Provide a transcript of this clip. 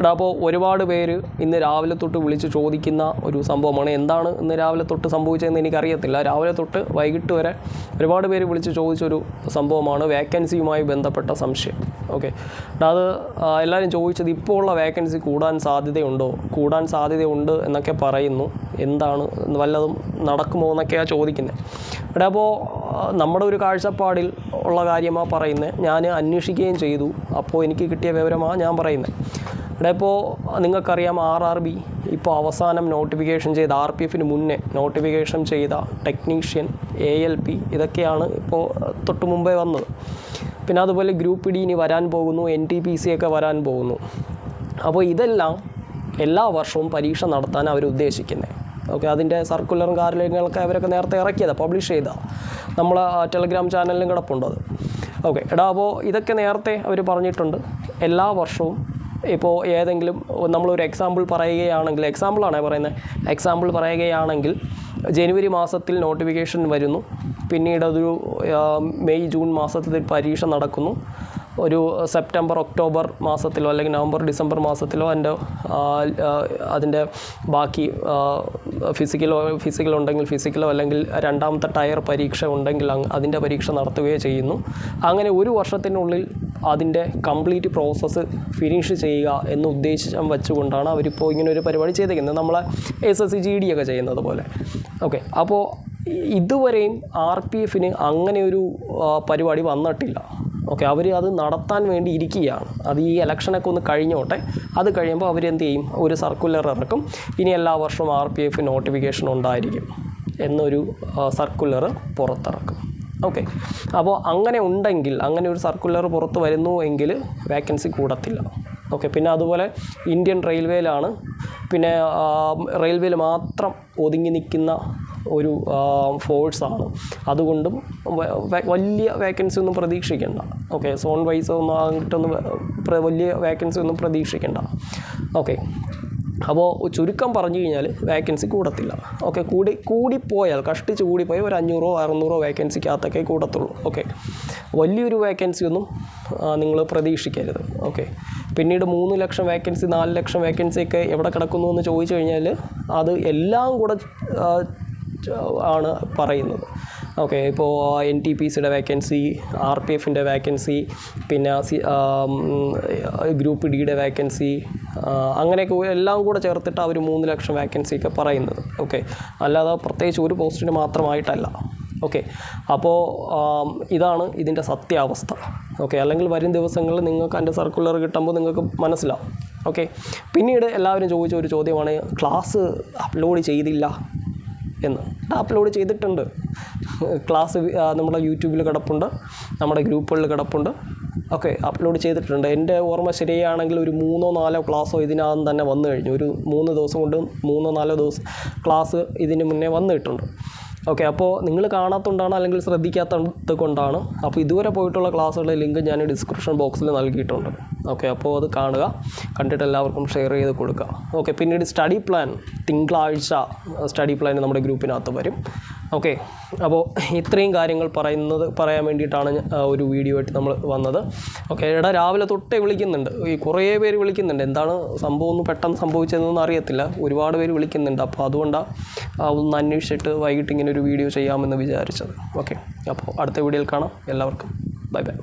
എടാ അപ്പോൾ ഒരുപാട് പേര് ഇന്ന് രാവിലെ തൊട്ട് വിളിച്ച് ചോദിക്കുന്ന ഒരു സംഭവമാണ്. എന്താണ് ഇന്ന് രാവിലെ തൊട്ട് സംഭവിച്ചതെന്ന് എനിക്കറിയത്തില്ല. രാവിലെ തൊട്ട് വൈകിട്ട് വരെ ഒരുപാട് പേര് വിളിച്ച് ചോദിച്ചൊരു സംഭവമാണ് വേക്കൻസിയുമായി ബന്ധപ്പെട്ട സംശയം. ഓക്കെ. അത് എല്ലാവരും ചോദിച്ചത് ഇപ്പോൾ ഉള്ള വേക്കൻസി കൂടാൻ സാധ്യതയുണ്ടോ? കൂടാൻ സാധ്യതയുണ്ട് എന്നൊക്കെ പറയുന്നു. എന്താണ് വല്ലതും നടക്കുമോ എന്നൊക്കെയാണ് ചോദിക്കുന്നത് ഇവിടെ അപ്പോൾ നമ്മുടെ ഒരു കാഴ്ചപ്പാടിൽ ഉള്ള കാര്യമാണ് പറയുന്നത് ഞാൻ അന്വേഷിക്കുകയും ചെയ്തു. അപ്പോൾ എനിക്ക് കിട്ടിയ വിവരമാണ് ഞാൻ പറയുന്നത് ഇവിടെ ഇപ്പോൾ നിങ്ങൾക്കറിയാം ആർ ആർ ബി ഇപ്പോൾ അവസാനം നോട്ടിഫിക്കേഷൻ ചെയ്ത ആർ പി എഫിന് മുന്നേ നോട്ടിഫിക്കേഷൻ ചെയ്ത ടെക്നീഷ്യൻ എ എൽ പി ഇതൊക്കെയാണ് ഇപ്പോൾ തൊട്ട് മുമ്പേ വന്നത്. പിന്നെ അതുപോലെ ഗ്രൂപ്പ് ഡി ഇനി വരാൻ പോകുന്നു എൻ ടി പി സി ഒക്കെ വരാൻ പോകുന്നു. അപ്പോൾ ഇതെല്ലാം എല്ലാ വർഷവും പരീക്ഷ നടത്താൻ അവർ ഉദ്ദേശിക്കുന്നത് ഓക്കെ അതിന്റെ സർക്കുലറും കാര്യങ്ങളൊക്കെ അവരൊക്കെ നേരത്തെ ഇറക്കിയതാണ് പബ്ലിഷ് ചെയ്തതാണ് നമ്മൾ ടെലഗ്രാം ചാനലിലും കിടപ്പുണ്ട് അത്. ഓക്കെ എടാ അപ്പോൾ ഇതൊക്കെ നേരത്തെ അവർ പറഞ്ഞിട്ടുണ്ട്. എല്ലാ വർഷവും ഇപ്പോൾ ഏതെങ്കിലും നമ്മളൊരു എക്സാമ്പിൾ പറയുകയാണെങ്കിൽ എക്സാമ്പിളാണ് പറയുന്നത്? എക്സാമ്പിൾ പറയുകയാണെങ്കിൽ ജനുവരി മാസത്തിൽ നോട്ടിഫിക്കേഷൻ വരുന്നു. പിന്നീട് അതൊരു മെയ് ജൂൺ മാസത്തിൽ പരീക്ഷ നടക്കുന്നു. ഒരു സെപ്റ്റംബർ ഒക്ടോബർ മാസത്തിലോ അല്ലെങ്കിൽ നവംബർ ഡിസംബർ മാസത്തിലോ എന്റെ അതിന്റെ ബാക്കി ഫിസിക്കലോ ഫിസിക്കൽ ഉണ്ടെങ്കിൽ ഫിസിക്കലോ അല്ലെങ്കിൽ രണ്ടാമത്തെ ടയർ പരീക്ഷ ഉണ്ടെങ്കിൽ അതിന്റെ പരീക്ഷ നടത്തുകയോ ചെയ്യുന്നു. അങ്ങനെ ഒരു വർഷത്തിനുള്ളിൽ അതിന്റെ കംപ്ലീറ്റ് പ്രോസസ്സ് ഫിനിഷ് ചെയ്യുക എന്ന് ഉദ്ദേശം വെച്ചുകൊണ്ടാണ് അവരിപ്പോൾ ഇങ്ങനെ ഒരു പരിപാടി ചെയ്തേക്കുന്നത്. നമ്മളെ S S C G D ഒക്കെ ചെയ്യുന്നത് പോലെ. ഓക്കെ. അപ്പോൾ ഇതുവരെയും ആർ പി എഫിന് അങ്ങനെ ഒരു പരിപാടി വന്നിട്ടില്ല. ഓക്കെ. അവർ അത് നടത്താൻ വേണ്ടി ഇരിക്കുകയാണ്. അത് ഈ ഇലക്ഷനൊക്കെ ഒന്ന് കഴിഞ്ഞോട്ടെ. അത് കഴിയുമ്പോൾ അവരെന്ത് ചെയ്യും? ഒരു സർക്കുലർ ഇറക്കും. ഇനി എല്ലാ വർഷവും ആർ പി എഫ് നോട്ടിഫിക്കേഷൻ ഉണ്ടായിരിക്കും എന്നൊരു സർക്കുലർ പുറത്തിറക്കും. ഓക്കെ അപ്പോൾ അങ്ങനെ ഉണ്ടെങ്കിൽ അങ്ങനെ ഒരു സർക്കുലർ പുറത്ത് വരുന്നു എങ്കിൽ വേക്കൻസി കൂടത്തില്ല. ഓക്കെ പിന്നെ അതുപോലെ ഇന്ത്യൻ റെയിൽവേയിലാണ് പിന്നെ റെയിൽവേയിൽ മാത്രം ഒതുങ്ങി നിൽക്കുന്ന ഒരു ഫോഴ്സാണ് അതുകൊണ്ടും വലിയ വേക്കൻസി ഒന്നും പ്രതീക്ഷിക്കേണ്ട. ഓക്കെ സോൺ വൈസ് ഒന്നും അങ്ങോട്ടൊന്നും വലിയ വേക്കൻസി ഒന്നും പ്രതീക്ഷിക്കേണ്ട. ഓക്കെ അപ്പോൾ ചുരുക്കം പറഞ്ഞു കഴിഞ്ഞാൽ വേക്കൻസി കൂടത്തില്ല. ഓക്കെ കൂടി കൂടിപ്പോയാൽ കഷ്ടിച്ച് കൂടിപ്പോയാൽ ഒരു അഞ്ഞൂറോ അറുന്നൂറോ വേക്കൻസിക്കകത്തൊക്കെ കൂടത്തുള്ളൂ. ഓക്കെ വലിയൊരു വേക്കൻസി ഒന്നും നിങ്ങൾ പ്രതീക്ഷിക്കരുത്. ഓക്കെ പിന്നീട് മൂന്ന് ലക്ഷം വേക്കൻസി നാല് ലക്ഷം വേക്കൻസി ഒക്കെ എവിടെ കിടക്കുന്നു എന്ന് ചോദിച്ചു കഴിഞ്ഞാൽ അത് എല്ലാം കൂടെ ആണ് പറയുന്നത്. ഓക്കെ ഇപ്പോൾ എൻ ടി പി സിയുടെ വേക്കൻസി ആർ പി എഫിന്റെ വേക്കൻസി പിന്നെ ഗ്രൂപ്പ് ഡിയുടെ വേക്കൻസി അങ്ങനെയൊക്കെ എല്ലാം കൂടെ ചേർത്തിട്ട് അവർ മൂന്ന് ലക്ഷം വേക്കൻസി ഒക്കെ പറയുന്നത്. ഓക്കെ അല്ലാതെ പ്രത്യേകിച്ച് ഒരു പോസ്റ്റിന് മാത്രമായിട്ടല്ല. ഓക്കെ അപ്പോൾ ഇതാണ് ഇതിന്റെ സത്യാവസ്ഥ. ഓക്കെ അല്ലെങ്കിൽ വരും ദിവസങ്ങളിൽ നിങ്ങൾക്ക് അതിന്റെ സർക്കുലർ കിട്ടുമ്പോൾ നിങ്ങൾക്ക് മനസ്സിലാവും. ഓക്കെ പിന്നീട് എല്ലാവരും ചോദിച്ച ഒരു ചോദ്യമാണ് ക്ലാസ് അപ്ലോഡ് ചെയ്തില്ല? എന്ന്. അപ്ലോഡ് ചെയ്തിട്ടുണ്ട്. ക്ലാസ് നമ്മുടെ യൂട്യൂബിൽ കിടപ്പുണ്ട് നമ്മുടെ ഗ്രൂപ്പുകളിൽ കിടപ്പുണ്ട്. ഓക്കെ അപ്ലോഡ് ചെയ്തിട്ടുണ്ട്. എന്റെ ഓർമ്മ ശരിയാണെങ്കിൽ ഒരു മൂന്നോ നാലോ ക്ലാസ്സോ ഇതിനകം തന്നെ വന്നു കഴിഞ്ഞു. ഒരു മൂന്ന് ദിവസം കൊണ്ട് മൂന്നോ നാലോ ദിവസം ക്ലാസ് ഇതിന് മുന്നേ വന്നിട്ടുണ്ട്. ഓക്കെ അപ്പോൾ നിങ്ങൾ കാണാത്തതുകൊണ്ടാണ് അല്ലെങ്കിൽ ശ്രദ്ധിക്കാത്തത് കൊണ്ടാണ്. അപ്പോൾ ഇതുവരെ പോയിട്ടുള്ള ക്ലാസ്സുകളുടെ ലിങ്ക് ഞാൻ ഡിസ്ക്രിപ്ഷൻ ബോക്സിൽ നൽകിയിട്ടുണ്ട്. ഓക്കെ അപ്പോൾ അത് കാണുക. കണ്ടിട്ട് എല്ലാവർക്കും ഷെയർ ചെയ്ത് കൊടുക്കുക. ഓക്കെ പിന്നീട് സ്റ്റഡി പ്ലാൻ തിങ്കളാഴ്ച സ്റ്റഡി പ്ലാൻ നമ്മുടെ ഗ്രൂപ്പിനകത്ത് വരും. ഓക്കെ. അപ്പോൾ ഇത്രയും കാര്യങ്ങൾ പറയുന്നത് പറയാൻ വേണ്ടിയിട്ടാണ് ഒരു വീഡിയോ ആയിട്ട് നമ്മൾ വന്നത്. ഓക്കെ എടാ രാവിലെ തൊട്ടേ വിളിക്കുന്നുണ്ട്. ഈ കുറേ പേര് വിളിക്കുന്നുണ്ട്. എന്താണ് സംഭവം ഒന്ന് പെട്ടെന്ന് സംഭവിച്ചതെന്നൊന്നും അറിയത്തില്ല. ഒരുപാട് പേര് വിളിക്കുന്നുണ്ട്. അപ്പോൾ അതുകൊണ്ടാണ് ഒന്ന് അന്വേഷിച്ചിട്ട് വൈകിട്ട് ഇങ്ങനെ ഒരു വീഡിയോ ചെയ്യാമെന്ന് വിചാരിച്ചത്. ഓക്കെ അപ്പോൾ അടുത്ത വീഡിയോയിൽ കാണാം. എല്ലാവർക്കും ബൈ ബൈ.